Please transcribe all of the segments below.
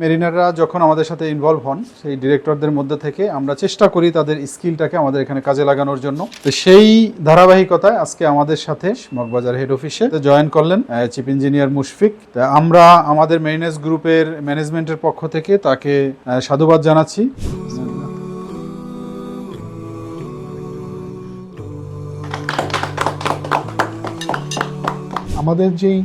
মেরিনাররা যখন আমাদের সাথে ইনভলভ হন, সেই ডিরেক্টরদের মধ্যে থেকে আমরা চেষ্টা করি তাদের স্কিলটাকে আমাদের এখানে কাজে লাগানোর জন্য। তো সেই ধারাবাহিকতায় আজকে আমাদের সাথে মগবাজার হেড অফিসে জয়েন করলেন চিফ ইঞ্জিনিয়ার মুশফিক। আমরা আমাদের মেরিনেস গ্রুপের ম্যানেজমেন্টের পক্ষ থেকে তাকে সাধুবাদ জানাচ্ছি। আমাদের যেই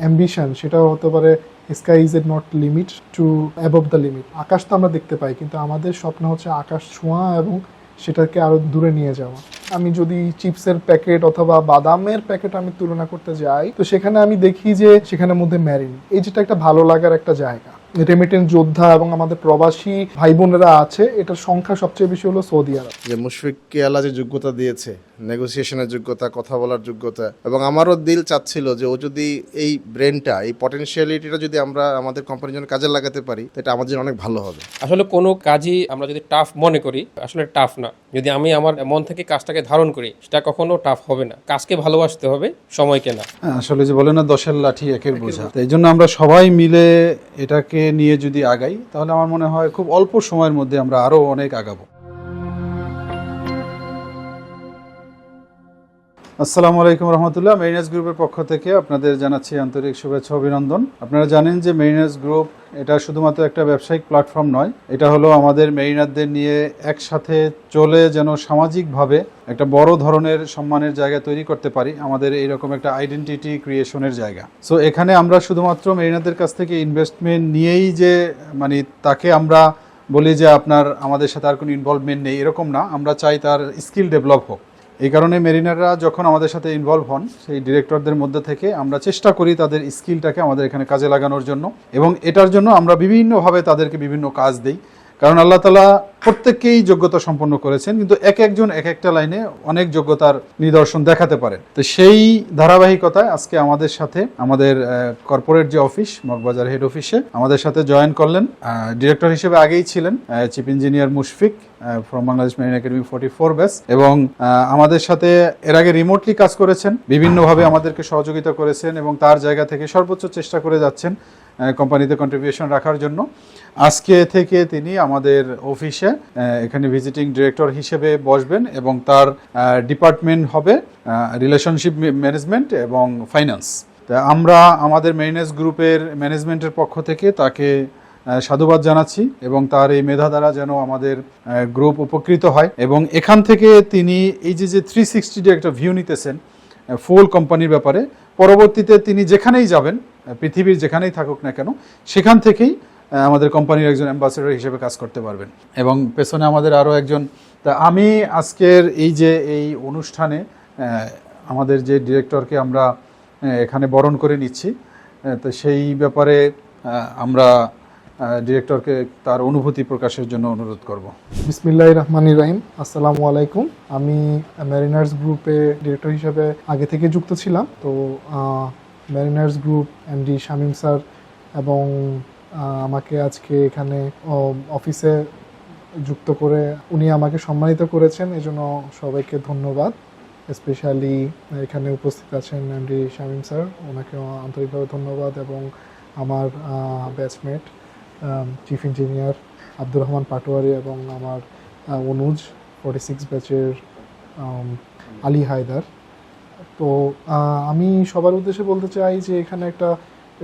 অ্যাম্বিশন সেটা হতে পারে sky is a not limit to above the limit আকাশ তো আমরা দেখতে পাই, কিন্তু আমাদের স্বপ্ন হচ্ছে আকাশ ছোঁয়া এবং সেটাকে আরও দূরে নিয়ে যাওয়া। আমি যদি চিপসের প্যাকেট অথবা বাদামের প্যাকেট আমি তুলনা করতে যাই, তো সেখানে আমি দেখি যে সেখানের মধ্যে ম্যারিন এই যেটা একটা ভালো লাগার একটা জায়গা। রেমিটেন্স যোদ্ধা এবং আমাদের প্রবাসী ভাই বোনেরা আছে এটার সংখ্যা সবচেয়ে বেশি হলো সৌদি আরব। যে মুশফিককে আল্লাহ যে যোগ্যতা দিয়েছে নেগোসিয়েশনের যোগ্যতা কথা বলার যোগ্যতা এবং আমারও দিল চাচ্ছিল যে ও যদি এই ব্রেনটা এই পটেনশিয়ালিটিটা যদি আমরা আমাদের কোম্পানির জন্য কাজে লাগাতে পারি এটা আমাদের জন্য অনেক ভালো হবে। আসলে কোনো কাজই আমরা যদি টাফ মনে করি আসলে টাফ না। যদি আমি আমার মন থেকে কাজটাকে ধারণ করি সেটা কখনো টাফ হবে না। কাজকে ভালোবাসতে হবে সময়কে না হ্যাঁ, আসলে যে বলে না দশের লাঠি একের বোঝা। তো এই জন্য আমরা সবাই মিলে এটাকে নিয়ে যদি আগাই, তাহলে আমার মনে হয় খুব অল্প সময়ের মধ্যে আমরা আরও অনেক আগাবো। আসসালামু আলাইকুম রহমতুল্লাহ। মেরিনাস গ্রুপের পক্ষ থেকে আপনাদের জানাচ্ছি আন্তরিক শুভেচ্ছা, অভিনন্দন। আপনারা জানেন যে মেরিনাস গ্রুপ এটা শুধুমাত্র একটা ব্যবসায়িক প্ল্যাটফর্ম নয়, এটা হলো আমাদের মেরিনারদের নিয়ে একসাথে চলে যেন সামাজিকভাবে একটা বড় ধরনের সম্মানের জায়গা তৈরি করতে পারি, আমাদের এইরকম একটা আইডেন্টিটি ক্রিয়েশনের জায়গা। সো এখানে আমরা শুধুমাত্র মেরিনারদের কাছ থেকে ইনভেস্টমেন্ট নিয়েই যে মানে তাকে আমরা বলি যে আপনার, আমাদের সাথে আর কোনো ইনভলভমেন্ট নেই, এরকম না। আমরা চাই তার স্কিল ডেভেলপ হোক। এই কারণে মেরিনাররা যখন আমাদের সাথে ইনভলভ হন, সেই ডিরেক্টরদের মধ্যে থেকে আমরা চেষ্টা করি তাদের স্কিলটাকে আমাদের এখানে কাজে লাগানোর জন্য। এবং এটার জন্য আমরা বিভিন্নভাবে তাদেরকে বিভিন্ন কাজ দেই। কারণ আল্লাহ তালা প্রত্যেককেই যোগ্যতা সম্পন্ন করেছেন, কিন্তু এক একজন এক একটা লাইনে অনেক যোগ্যতার নিদর্শন দেখাতে পারেন তো সেই ধারাবাহিকতায় আজকে আমাদের সাথে আমাদের কর্পোরেট যে অফিস মগবাজার হেড অফিসে আমাদের সাথে জয়েন করলেন। ডিরেক্টর হিসেবে আগেই ছিলেন chief engineer Mushfiq. From Bangladesh marine academy forty four batch এবং আমাদের সাথে এর আগে রিমোটলি কাজ করেছেন, বিভিন্নভাবে আমাদেরকে সহযোগিতা করেছেন এবং তার জায়গা থেকে সর্বোচ্চ চেষ্টা করে যাচ্ছেন কোম্পানিতে কন্ট্রিবিউশন রাখার জন্য। আজকে থেকে তিনি আমাদের অফিসে এখানে ভিজিটিং ডিরেক্টর হিসেবে বসবেন এবং তার ডিপার্টমেন্ট হবে রিলেশনশিপ ম্যানেজমেন্ট এবং ফাইন্যান্স তা আমরা আমাদের মেরিনেস গ্রুপের ম্যানেজমেন্টের পক্ষ থেকে তাকে সাধুবাদ জানাচ্ছি এবং তার এই মেধা দ্বারা যেন আমাদের গ্রুপ উপকৃত হয়। এবং এখান থেকে তিনি এই যে যে থ্রি সিক্সটি একটা ভিউ নিতেছেন ফুল কোম্পানির ব্যাপারে, পরবর্তীতে তিনি যেখানেই যাবেন পৃথিবীর যেখানেই থাকুক না কেন, সেখান থেকেই আমাদের কোম্পানির একজন অ্যাম্বাসেডর হিসেবে কাজ করতে পারবেন। এবং পেছনে আমাদের আরও একজন, তা আমি আজকের এই যে, এই অনুষ্ঠানে আমাদের যে ডিরেক্টরকে আমরা এখানে বরণ করে নিচ্ছি তো সেই ব্যাপারে আমরা ডিরেক্টরকে তার অনুভূতি প্রকাশের জন্য অনুরোধ করব। বিসমিল্লাহ রহমান রাহিম আসসালামু আলাইকুম। আমি ম্যারিনার্স গ্রুপে ডিরেক্টর হিসেবে আগে থেকে যুক্ত ছিলাম। তো mariners group MD Shamim sir এবং আমাকে আজকে এখানে অফিসে যুক্ত করে উনি আমাকে সম্মানিত করেছেন। এজন্য সবাইকে ধন্যবাদ। স্পেশালি এখানে উপস্থিত আছেন এমডি শামীম স্যার। ওনাকে আন্তরিকভাবে ধন্যবাদ এবং আমার batchmate chief engineer Abdur Rahman Patwari এবং আমার অনুজ ফোর্টি সিক্স ব্যাচের আলী হায়দার। তো আমি সবার উদ্দেশ্যে বলতে চাই যে এখানে একটা,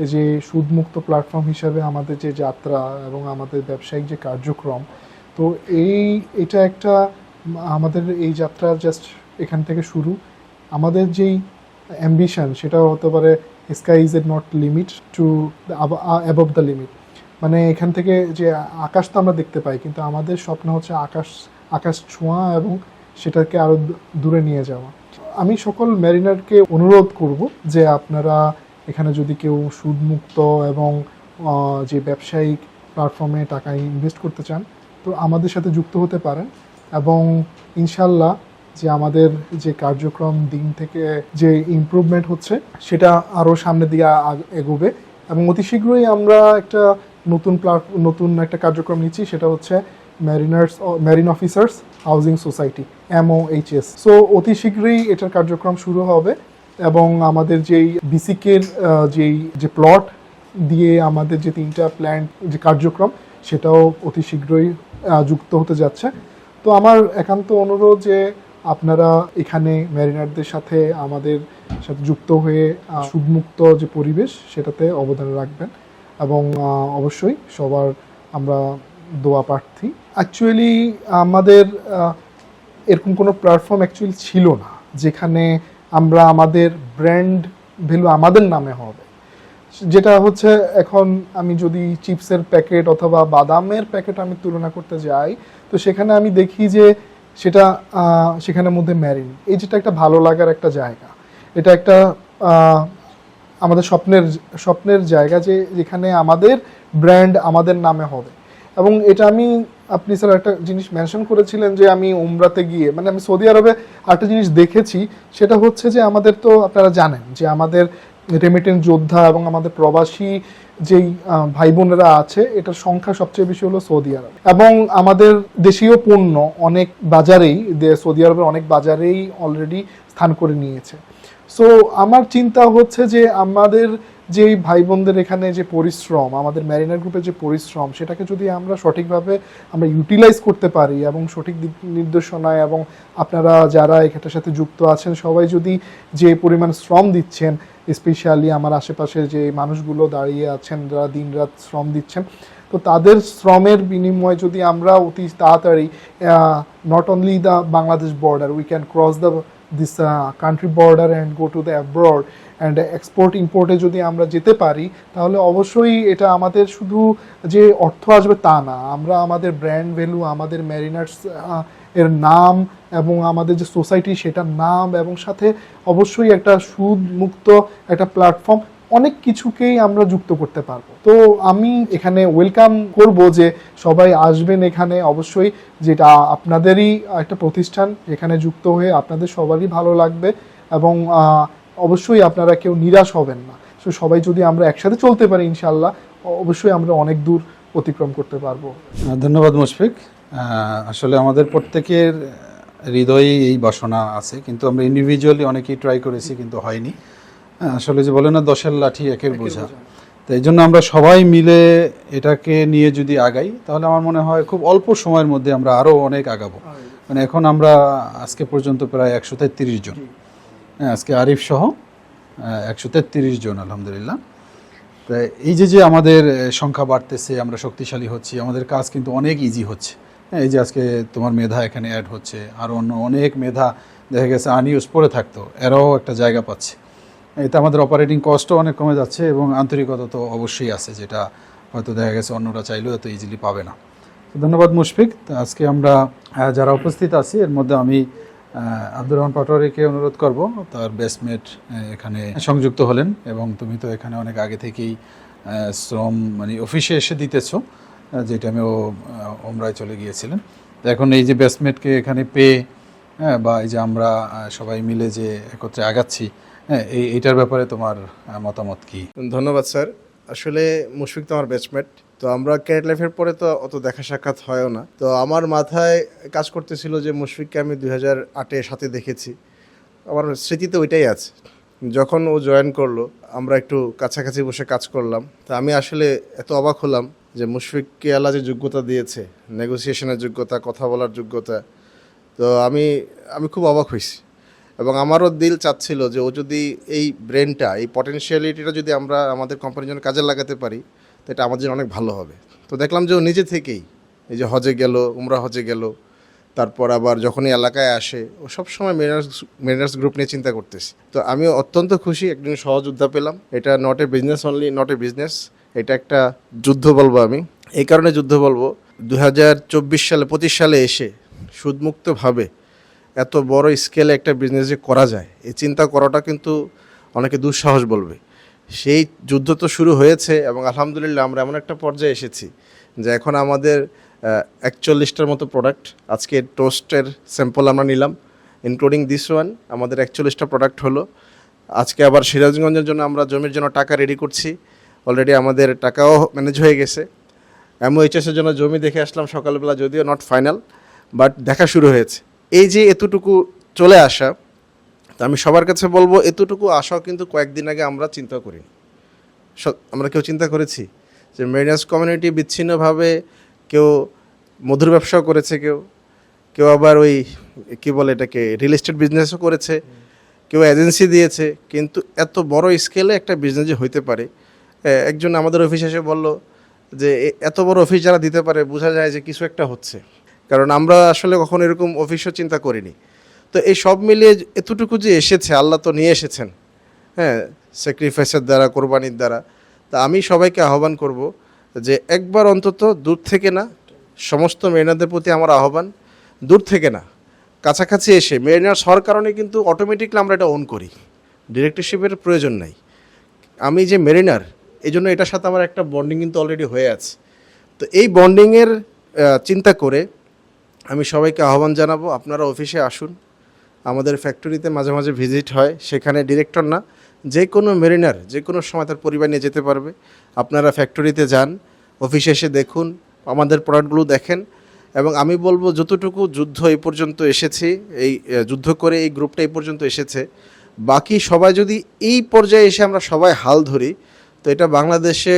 এই যে সুদমুক্ত প্ল্যাটফর্ম হিসাবে আমাদের যে যাত্রা এবং আমাদের ব্যবসায়িক যে কার্যক্রম, তো এই, এটা একটা, আমাদের এই যাত্রা জাস্ট এখান থেকে শুরু। আমাদের যেই অ্যাম্বিশন সেটা হতে পারে sky is a not limit to above the limit মানে এখান থেকে যে আকাশ তো আমরা দেখতে পাই, কিন্তু আমাদের স্বপ্ন হচ্ছে আকাশ আকাশ ছোঁয়া এবং সেটাকে আরও দূ- দূরে নিয়ে যাওয়া। আমি সকল ম্যারিনারকে অনুরোধ করব যে আপনারা এখানে যদি কেউ সুদমুক্ত এবং যে ব্যবসায়িক প্ল্যাটফর্মে টাকা ইনভেস্ট করতে চান, তো আমাদের সাথে যুক্ত হতে পারেন এবং ইনশাল্লাহ যে আমাদের যে কার্যক্রম দিন থেকে যে ইমপ্রুভমেন্ট হচ্ছে, সেটা আরও সামনের দিকে আগ- এগোবে এবং অতি শীঘ্রই আমরা একটা নতুন নতুন একটা কার্যক্রম নিচ্ছি, সেটা হচ্ছে mariners marine officers housing society MOHS so অতি শীঘ্রই এটার কার্যক্রম শুরু হবে এবং আমাদের যেই বিসিকের যেই, যে প্লট দিয়ে আমাদের যে তিনটা প্ল্যান যে কার্যক্রম, সেটাও অতি শীঘ্রই যুক্ত হতে যাচ্ছে। তো আমার একান্ত অনুরোধ যে আপনারা এখানে ম্যারিনারদের সাথে আমাদের সাথে যুক্ত হয়ে সুদমুক্ত যে পরিবেশ, সেটাতে অবদান রাখবেন। এবং অবশ্যই সবার আমরা দোয়া প্রার্থী। অ্যাকচুয়ালি আমাদের এরকম কোনো প্ল্যাটফর্ম অ্যাকচুয়ালি ছিল না, যেখানে আমরা আমাদের ব্র্যান্ড ভ্যালু আমাদের নামে হবে। যেটা হচ্ছে, এখন আমি যদি চিপসের প্যাকেট অথবা বাদামের প্যাকেট আমি তুলনা করতে যাই, তো সেখানে আমি দেখি যে সেটা সেখানের মধ্যে ম্যারিন এই যেটা একটা ভালো লাগার একটা জায়গা। এটা একটা আমাদের স্বপ্নের স্বপ্নের জায়গা যে যেখানে আমাদের ব্র্যান্ড আমাদের নামে হবে। এবং এটা আমি, আপনি স্যার একটা জিনিস মেনশন করেছিলেন যে আমি উমরাতে গিয়ে মানে আমি সৌদি আরবে একটা জিনিস দেখেছি, সেটা হচ্ছে যে আমাদের তো আপনারা জানেন যে আমাদের রেমিটেন্স যোদ্ধা এবং আমাদের প্রবাসী যেই ভাই বোনেরা আছে, এটার সংখ্যা সবচেয়ে বেশি হলো সৌদি আরব। এবং আমাদের দেশীয় পণ্য অনেক বাজারেই সৌদি আরবের অনেক বাজারেই অলরেডি স্থান করে নিয়েছে। সো আমার চিন্তা হচ্ছে যে আমাদের যে ভাই বোনদের এখানে যে পরিশ্রম, আমাদের ম্যারিনার গ্রুপের যে পরিশ্রম, সেটাকে যদি আমরা সঠিকভাবে আমরা ইউটিলাইজ করতে পারি এবং সঠিক নির্দেশনায় এবং আপনারা যারা এখানটার সাথে যুক্ত আছেন, সবাই যদি যে পরিমাণ শ্রম দিচ্ছেন স্পেশালি আমার আশেপাশে যে মানুষগুলো দাঁড়িয়ে আছেন, যারা দিনরাত শ্রম দিচ্ছেন, তো তাদের শ্রমের বিনিময়ে যদি আমরা অতি তাড়াতাড়ি not only the Bangladesh border we can cross the this country border and go to the abroad and export ইম্পোর্টে যদি আমরা যেতে পারি, তাহলে অবশ্যই এটা আমাদের শুধু যে অর্থ আসবে তা না, আমরা আমাদের ব্র্যান্ড ভ্যালু আমাদের ম্যারিনার্স এর নাম এবং আমাদের যে সোসাইটি সেটার নাম এবং সাথে অবশ্যই একটা সুদ মুক্ত একটা প্ল্যাটফর্ম অনেক কিছুকেই আমরা যুক্ত করতে পারব। তো আমি এখানে ওয়েলকাম করব যে সবাই আসবেন এখানে অবশ্যই যেটা আপনাদেরই একটা প্রতিষ্ঠান এখানে যুক্ত হয়ে আপনাদের সবারই ভালো লাগবে এবং অবশ্যই আপনারা কেউ নিরাশ হবেন না। তো সবাই যদি আমরা একসাথে চলতে পারি ইনশাল্লাহ অবশ্যই আমরা অনেক দূর অতিক্রম করতে পারব। ধন্যবাদ মুশফিক। আসলে আমাদের প্রত্যেকের হৃদয়ে এই বাসনা আছে কিন্তু আমরা ইন্ডিভিজুয়ালি অনেকেই ট্রাই করেছি কিন্তু হয়নি। হ্যাঁ, আসলে যে বলে না দশের লাঠি একের বোঝা। তো এই জন্য আমরা সবাই মিলে এটাকে নিয়ে যদি আগাই তাহলে আমার মনে হয় খুব অল্প সময়ের মধ্যে আমরা আরও অনেক আগাবো। মানে এখন আমরা আজকে পর্যন্ত প্রায় একশো তেত্রিশ জন। হ্যাঁ আজকে আরিফ সহ একশো তেত্রিশ জন আলহামদুলিল্লাহ। তো এই যে যে আমাদের সংখ্যা বাড়তেছে আমরা শক্তিশালী হচ্ছি আমাদের কাজ কিন্তু অনেক ইজি হচ্ছে। হ্যাঁ, এই যে আজকে তোমার মেধা এখানে অ্যাড হচ্ছে আর অন্য অনেক মেধা দেখা গেছে আনিউজ পড়ে থাকতো এরাও একটা জায়গা পাচ্ছে। এতে আমাদের অপারেটিং কস্টও অনেক কমে যাচ্ছে এবং আন্তরিকতা তো অবশ্যই আছে যেটা হয়তো দেখা গেছে অন্যরা চাইলেও এত ইজিলি পাবে না। ধন্যবাদ মুশফিক। আজকে আমরা যারা উপস্থিত আছি এর মধ্যে আমি আব্দুর রহমান পাটোয়ারিকে অনুরোধ করব। তার বেসমেট এখানে সংযুক্ত হলেন এবং তুমি তো এখানে অনেক আগে থেকেই শ্রম মানে অফিসে এসে দিতেছ আহ, যে টাইমে ও ওমরায় চলে গিয়েছিলেন। এখন এই যে বেসমেটকে এখানে পেয়ে হ্যাঁ বা এই যে আমরা সবাই মিলে যে একত্রে আগাচ্ছি হ্যাঁ এই, এইটার ব্যাপারে তোমার মতামত কি? ধন্যবাদ, স্যার। আসলে মুশফিক তো আমার ব্যাচমেট তো আমরা ক্যারেট লাইফের পরে তো অত দেখা সাক্ষাৎ হয়ও না। তো আমার মাথায় কাজ করতেছিল যে মুশফিককে আমি দুই হাজার আটে সাথে দেখেছি। আমার স্মৃতিতে ওইটাই আছে। যখন ও জয়েন করল, আমরা একটু কাছাকাছি বসে কাজ করলাম। তা আমি আসলে এত অবাক হলাম যে মুশফিককে আল্লাহ যে যোগ্যতা দিয়েছে নেগোসিয়েশনের যোগ্যতা, কথা বলার যোগ্যতা, তো আমি আমি খুব অবাক হয়েছি। এবং আমারও দিল চাচ্ছিল যে ও যদি এই ব্রেনটা এই পটেনশিয়ালিটিটা যদি আমরা আমাদের কোম্পানির জন্য কাজে লাগাতে পারি, তো এটা আমাদের জন্য অনেক ভালো হবে। তো দেখলাম যে ও নিজে থেকেই এই যে হজে গেল, উমরা হজে গেল, তারপর আবার যখনই এলাকায় আসে, ও সবসময় মেরিনার্স মেরিনার্স গ্রুপ নিয়ে চিন্তা করতেছে। তো আমি অত্যন্ত খুশি, একদিন সহযোদ্ধা পেলাম। এটা not a business only not a business এটা একটা যুদ্ধ বলব আমি। এই কারণে যুদ্ধ বলব দু হাজার চব্বিশ সালে, পঁচিশ সালে এসে সুদমুক্তভাবে এত বড় স্কেলে একটা বিজনেস যে করা যায়, এই চিন্তা করাটা কিন্তু অনেকে দুঃসাহস বলবে। সেই যুদ্ধ তো শুরু হয়েছে এবং আলহামদুলিল্লাহ আমরা এমন একটা পর্যায়ে এসেছি যে এখন আমাদের একচল্লিশটার মতো প্রোডাক্ট আজকে টোস্টের স্যাম্পল আমরা নিলাম ইনক্লুডিং দিস ওয়ান আমাদের একচল্লিশটা প্রোডাক্ট হলো। আজকে আবার সিরাজগঞ্জের জন্য আমরা জমির জন্য টাকা রেডি করছি অলরেডি আমাদের টাকাও ম্যানেজ হয়ে গেছে। এমওএইচএসের জন্য জমি দেখে আসলাম সকালবেলা, যদিও নট ফাইনাল বাট দেখা শুরু হয়েছে। এই যে এতটুকু চলে আসা, তা আমি সবার কাছে বলব, এতটুকু আসাও কিন্তু কয়েকদিন আগে আমরা চিন্তা করি আমরা কেউ চিন্তা করেছি যে মেরিনার্স কমিউনিটি বিচ্ছিন্নভাবে কেউ মধুর ব্যবসাও করেছে, কেউ কেউ আবার ওই, কি বলে এটাকে রিয়েল এস্টেট বিজনেসও করেছে, কেউ এজেন্সি দিয়েছে, কিন্তু এত বড় স্কেলে একটা বিজনেস যে হইতে পারে একজন আমাদের অফিস এসে বলল যে এত বড় অফিস যারা দিতে পারে, বোঝা যায় যে কিছু একটা হচ্ছে। কারণ আমরা আসলে কখনো এরকম অফিসও চিন্তা করিনি। তো এই সব মিলিয়ে এতটুকু যে এসেছে, আল্লাহ তো নিয়ে এসেছেন। হ্যাঁ স্যাক্রিফাইসের দ্বারা, কোরবানির দ্বারা। তা আমি সবাইকে আহ্বান করব যে একবার অন্তত দূর থেকে না, সমস্ত মেরিনারদের প্রতি আমার আহ্বান, দূর থেকে না, কাছাকাছি এসে মেরিনার্স হওয়ার কারণে কিন্তু অটোমেটিকলি আমরা এটা অন করি। ডিরেক্টরশিপের প্রয়োজন নাই। আমি যে মেরিনার এই জন্য এটার সাথে আমার একটা বন্ডিং কিন্তু অলরেডি হয়ে আছে। তো এই বন্ডিংয়ের চিন্তা করে আমি সবাইকে আহ্বান জানাব, আপনারা অফিসে আসুন। আমাদের ফ্যাক্টরিতে মাঝে মাঝে ভিজিট হয়, সেখানে ডিরেক্টর না, যে কোনো মেরিনার, যে কোনো সময় তার পরিবার নিয়ে যেতে পারবে। আপনারা ফ্যাক্টরিতে যান, অফিসে এসে দেখুন, আমাদের প্রোডাক্টগুলো দেখেন। এবং আমি বলব, যতটুকু যুদ্ধ এই পর্যন্ত এসেছে, এই যুদ্ধ করে এই গ্রুপটা এই পর্যন্ত এসেছে, বাকি সবাই যদি এই পর্যায়ে এসে আমরা সবাই হাল ধরি, তো এটা বাংলাদেশে,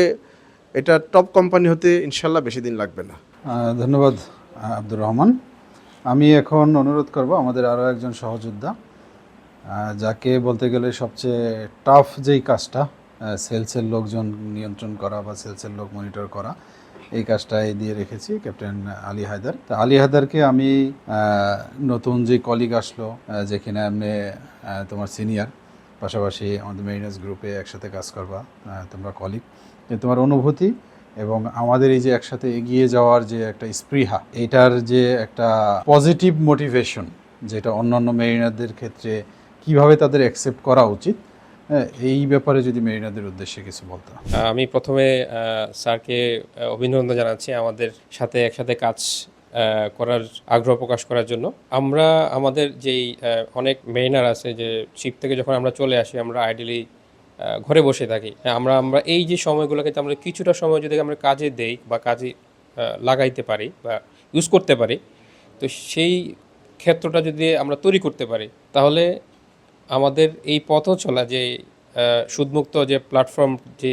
এটা টপ কোম্পানি হতে ইনশাল্লাহ বেশি দিন লাগবে না। ধন্যবাদ। আব্দুর রহমান। আমি এখন অনুরোধ করব আমাদের আরও একজন সহযোদ্ধা যাকে বলতে গেলে সবচেয়ে টাফ যেই কাজটা সেলসের লোকজন নিয়ন্ত্রণ করা বা সেলসের লোক মনিটর করা, এই কাজটাই দিয়ে রেখেছি ক্যাপ্টেন আলী হায়দার। তা আলী হায়দারকে আমি নতুন যে কলিগ আসলো যেখানে আপনি তোমার সিনিয়র পাশাপাশি আমাদের মেরিনার্স গ্রুপে একসাথে কাজ করবা তোমরা কলিগ তোমার অনুভূতি এবং আমাদের এই যে একসাথে এগিয়ে যাওয়ার যে একটা স্পৃহা এটার যে একটা পজিটিভ মোটিভেশন যেটা অন্যান্য মেরিনারদের ক্ষেত্রে কীভাবে তাদের অ্যাকসেপ্ট করা উচিত হ্যাঁ, এই ব্যাপারে যদি মেরিনাদের উদ্দেশ্যে কিছু বলতো। আমি প্রথমে স্যারকে অভিনন্দন জানাচ্ছি আমাদের সাথে একসাথে কাজ করার আগ্রহ প্রকাশ করার জন্য। আমরা আমাদের যেই অনেক মেরিনার আছে যে শিপ থেকে যখন আমরা চলে আসি আমরা আইডিয়ালি ঘরে বসে থাকি। হ্যাঁ, আমরা আমরা এই যে সময়গুলোকে আমরা কিছুটা সময় যদি আমরা কাজে দেই বা কাজে লাগাইতে পারি বা ইউজ করতে পারি তো সেই ক্ষেত্রটা যদি আমরা তৈরি করতে পারি তাহলে আমাদের এই পথ চলা যে সুদমুক্ত যে প্ল্যাটফর্ম যে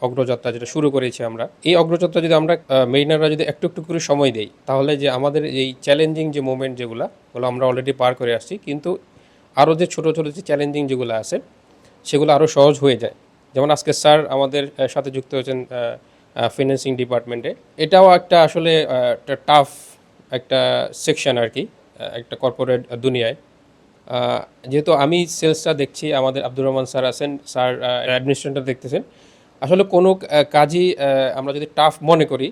অগ্রযাত্রা যেটা শুরু করেছি আমরা এই অগ্রযাত্রা যদি আমরা মেইনাররা যদি একটু একটু করে সময় দেই তাহলে যে আমাদের এই চ্যালেঞ্জিং যে মোমেন্ট যেগুলো ওগুলো আমরা অলরেডি পার করে আসছি। কিন্তু আরও যে ছোটো ছোটো যে চ্যালেঞ্জিং যেগুলো আছে সেগুলো আরও সহজ হয়ে যায়। যেমন আজকে স্যার আমাদের সাথে যুক্ত হয়েছেন ফিন্যান্সিং ডিপার্টমেন্টে এটাও একটা আসলে একটা টাফ একটা সেকশন আর কি একটা কর্পোরেট দুনিয়ায়। যেহেতু আমি সেলসটা দেখছি, আমাদের আব্দুর রহমান স্যার আছেন, স্যার অ্যাডমিনিস্ট্রেটর দেখতেছেন। আসলে কোনো কাজই আমরা যদি টাফ মনে করি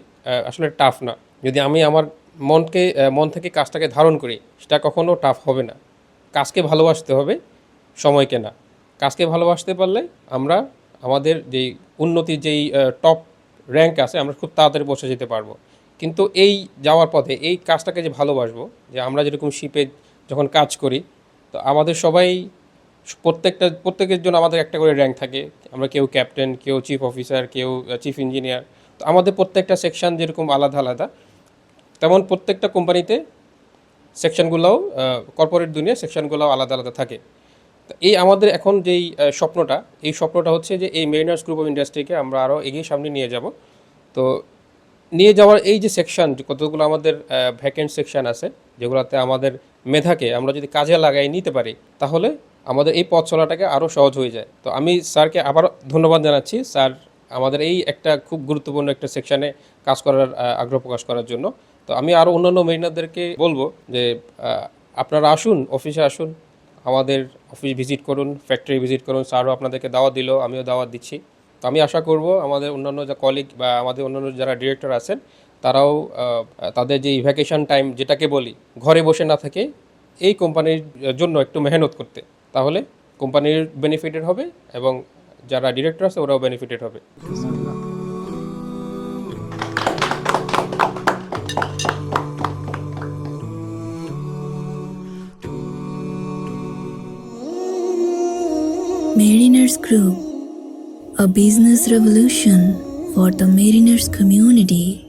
আসলে টাফ না। যদি আমি আমার মনকে মন থেকে কাজটাকে ধারণ করি, সেটা কখনো টাফ হবে না। কাজকে ভালোবাসতে হবে, সময়কে না। কাজকে ভালোবাসতে পারলে আমরা আমাদের যেই উন্নতির যেই টপ র্যাঙ্ক আছে, আমরা খুব তাড়াতাড়ি পৌঁছে যেতে পারব। কিন্তু এই যাওয়ার পথে, এই কাজটাকে যে ভালোবাসবো, যে আমরা যেরকম শিপে যখন কাজ করি, তো আমাদের সবাই প্রত্যেকটা, প্রত্যেকের জন্য আমাদের একটা করে র্যাঙ্ক থাকে। আমরা কেউ ক্যাপ্টেন কেউ চিফ অফিসার কেউ চিফ ইঞ্জিনিয়ার তো আমাদের প্রত্যেকটা সেকশন যেরকম আলাদা আলাদা, তেমন প্রত্যেকটা কোম্পানিতে সেকশনগুলোও কর্পোরেট দুনিয়া সেকশনগুলোও আলাদা আলাদা থাকে। এই আমাদের এখন যেই স্বপ্নটা, এই স্বপ্নটা হচ্ছে যে এই মেরিনার্স গ্রুপ অফ ইন্ডাস্ট্রিকে আমরা আরও এগিয়ে সামনে নিয়ে যাব। তো নিয়ে যাওয়ার এই যে সেকশন কতগুলো আমাদের ভ্যাকেন্ট সেকশন আছে, যেগুলোতে আমাদের মেধাকে আমরা যদি কাজে লাগাই নিতে পারি, তাহলে আমাদের এই পথ চলাটাকে আরও সহজ হয়ে যায়। তো আমি স্যারকে আবার ধন্যবাদ জানাচ্ছি, স্যার আমাদের এই একটা খুব গুরুত্বপূর্ণ একটা সেকশানে কাজ করার আগ্রহ প্রকাশ করার জন্য। তো আমি আরও অন্যান্য মেরিনারদেরকে বলব যে আপনারা আসুন অফিসে আসুন আমাদের অফিস ভিজিট করুন ফ্যাক্টরি ভিজিট করুন। স্যারও আপনাদেরকে দাওয়াত দিল, আমিও দাওয়াত দিচ্ছি। তো আমি আশা করব আমাদের অন্যান্য যা কলিগ বা আমাদের অন্যান্য যারা ডিরেক্টর আছেন, তারাও তাদের যে ভ্যাকেশন টাইম যেটাকে বলি, ঘরে বসে না থেকে এই কোম্পানির জন্য একটু মেহনত করতে। তাহলে কোম্পানির বেনিফিটেড হবে এবং যারা ডিরেক্টর আছে ওরাও বেনিফিটেড হবে। Mariners Group, a business revolution for the mariners community.